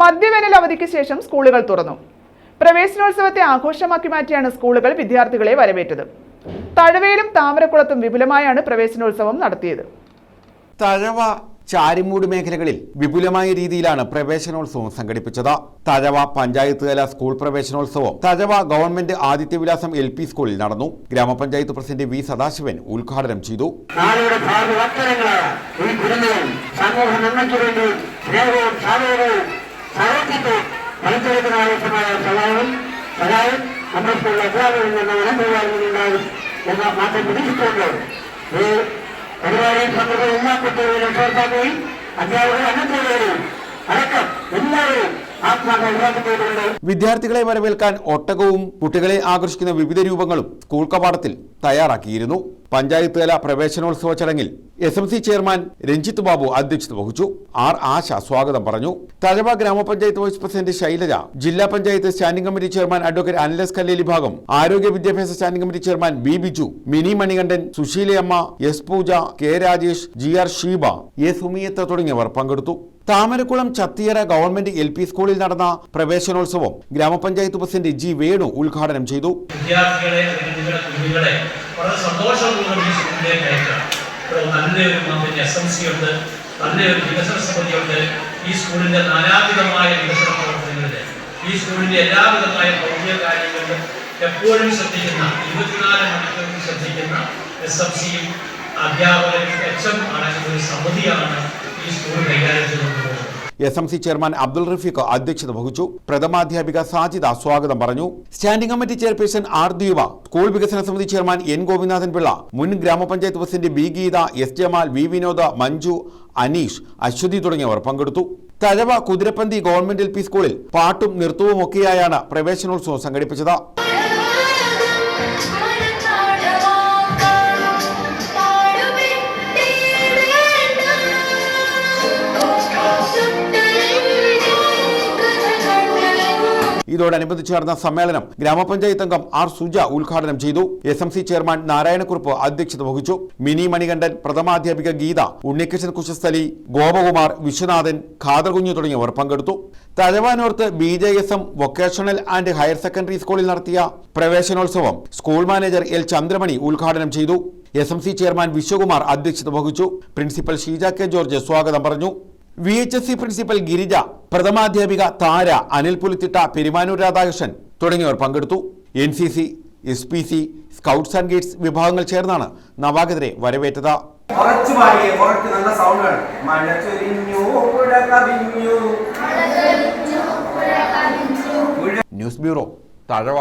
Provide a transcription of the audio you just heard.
മധ്യവേനൽ അവധിക്ക് ശേഷം സ്കൂളുകൾ തുറന്നു. പ്രവേശനോത്സവത്തെ ആഘോഷമാക്കി മാറ്റിയാണ് സ്കൂളുകൾ വിദ്യാർത്ഥികളെ വരവേറ്റത്. തഴവയിലും താമരക്കുളത്തും വിപുലമായാണ് പ്രവേശനോത്സവം നടത്തിയത്. തഴവ ചാരിമൂട് മേഖലകളിൽ വിപുലമായ രീതിയിലാണ് പ്രവേശനോത്സവം സംഘടിപ്പിച്ചത്. തഴവ പഞ്ചായത്ത് തല സ്കൂൾ പ്രവേശനോത്സവം Thazhava government Adithyavilasam L P സ്കൂളിൽ നടന്നു. ഗ്രാമപഞ്ചായത്ത് പ്രസിഡന്റ് വി സദാശിവൻ ഉദ്ഘാടനം ചെയ്തു. ഈ കുടുംബവും സമൂഹ നന്മയ്ക്ക് വേണ്ടി സ്നേഹവും സാഹിത്യവും ഫലത്തിലേക്ക് ആവശ്യമായ സഹായം സഹായം നമ്മുടെ സ്കൂളിലെ അധ്യാപകരിൽ നിന്ന് അനുഭവങ്ങളുണ്ടാകും എന്ന് മാത്രം പ്രതീക്ഷിച്ചുകൊണ്ട് ഈ പരിപാടി പങ്കെടുത്ത എല്ലാ കുട്ടികളും രക്ഷകർത്താക്കളെയും അധ്യാപകരും അനന്തരവരെയും അടക്കം എല്ലാവരെയും വിദ്യാർത്ഥികളെ വരവേൽക്കാൻ ഒട്ടകവും കുട്ടികളെ ആകർഷിക്കുന്ന വിവിധ രൂപങ്ങളും സ്കൂൾ കവാടത്തിൽ തയ്യാറാക്കിയിരുന്നു. പഞ്ചായത്ത് തല പ്രവേശനോത്സവ ചടങ്ങിൽ S M C chairman Ranjith Babu അധ്യക്ഷത വഹിച്ചു. ആർ ആശ സ്വാഗതം പറഞ്ഞു. തഴവ ഗ്രാമപഞ്ചായത്ത് വൈസ് പ്രസിഡന്റ് ശൈലജ ജില്ലാ panchayat standing committee chairman advocate Anilas Kalleli ഭാഗം ആരോഗ്യ വിദ്യാഭ്യാസ standing committee chairman B Biju Mini Manikandan Sushilayamma S Pooja K Rajesh G R Sheeba A Sumiyatha തുടങ്ങിയവർ പങ്കെടുത്തു. Thamarakkulam Chathiyara government L P സ്കൂളിൽ നടന്ന പ്രവേശനോത്സവം ഗ്രാമപഞ്ചായത്ത് പ്രസിഡന്റ് ജി വേണു ഉദ്ഘാടനം ചെയ്തു. വളരെ സന്തോഷമുള്ള സ്കൂളിലേക്ക് അയക്കണം ഇവിടെ നല്ലൊരു മന്ത്രി എസ് എം സി ഉണ്ട് നല്ല ഒരു വികസന സമിതിയുണ്ട് ഈ സ്കൂളിന്റെ നാനാവിധമായ വികസന പ്രവർത്തനങ്ങളിലെ ഈ സ്കൂളിന്റെ എല്ലാവിധമായ ഭൗതിക കാര്യങ്ങളിലും എപ്പോഴും ശ്രദ്ധിക്കുന്ന ഇരുപത്തിനാല് മണിക്കൂറും ശ്രദ്ധിക്കുന്ന എസ് എം സിയും അധ്യാപകരും എച്ച് എം അടങ്ങുന്ന ഒരു സമിതിയാണ് ഈ സ്കൂൾ കൈകാര്യം പോകുന്നത് S M C chairman Abdul Rafeeq അധ്യക്ഷത വഹിച്ചു. പ്രഥമാധ്യാപിക സാജിദ സ്വാഗതം പറഞ്ഞു. Standing committee chairperson R Deepa school വികസന സമിതി ചെയർമാൻ എൻ ഗോപിനാഥൻ പിള്ള മുൻ ഗ്രാമപഞ്ചായത്ത് president B Geetha S Jamal V Vinoda Manju Aneesh Aswathi തുടങ്ങിയവർ പങ്കെടുത്തു. Thazhava Kuthirapanthi government L P സ്കൂളിൽ പാട്ടും നൃത്തവും ഒക്കെയായാണ് പ്രവേശനോത്സവം സംഘടിപ്പിച്ചത്. ഇതോടനുബന്ധിച്ച് നടന്ന സമ്മേളനം ഗ്രാമപഞ്ചായത്ത് അംഗം ആർ സുജ ഉദ്ഘാടനം ചെയ്തു. S M C chairman Narayanakurup അധ്യക്ഷത വഹിച്ചു. മിനി മണികണ്ഠൻ പ്രഥമാധ്യാപിക ഗീത ഉണ്ണികൃഷ്ണൻ കുശസ്ഥലി ഗോപകുമാർ വിശ്വനാഥൻ ഖാദർകുഞ്ഞു തുടങ്ങിയവർ പങ്കെടുത്തു. തലവാനോർത്ത് B J S M vocational and higher secondary സ്കൂളിൽ നടത്തിയ പ്രവേശനോത്സവം സ്കൂൾ മാനേജർ എൽ ചന്ദ്രമണി ഉദ്ഘാടനം ചെയ്തു. S M C chairman Viswakumar അധ്യക്ഷത വഹിച്ചു. പ്രിൻസിപ്പൽ ഷീജ കെ ജോർജ് സ്വാഗതം പറഞ്ഞു. V H S C principal Girija പ്രഥമാധ്യാപിക Thara Anil Pulithitta Perumanoor Radhakrishnan തുടങ്ങിയവർ പങ്കെടുത്തു. N C C S P C scouts and guides വിഭാഗങ്ങൾ ചേർന്നാണ് നവാഗതരെ വരവേറ്റത്. News bureau Thazhava.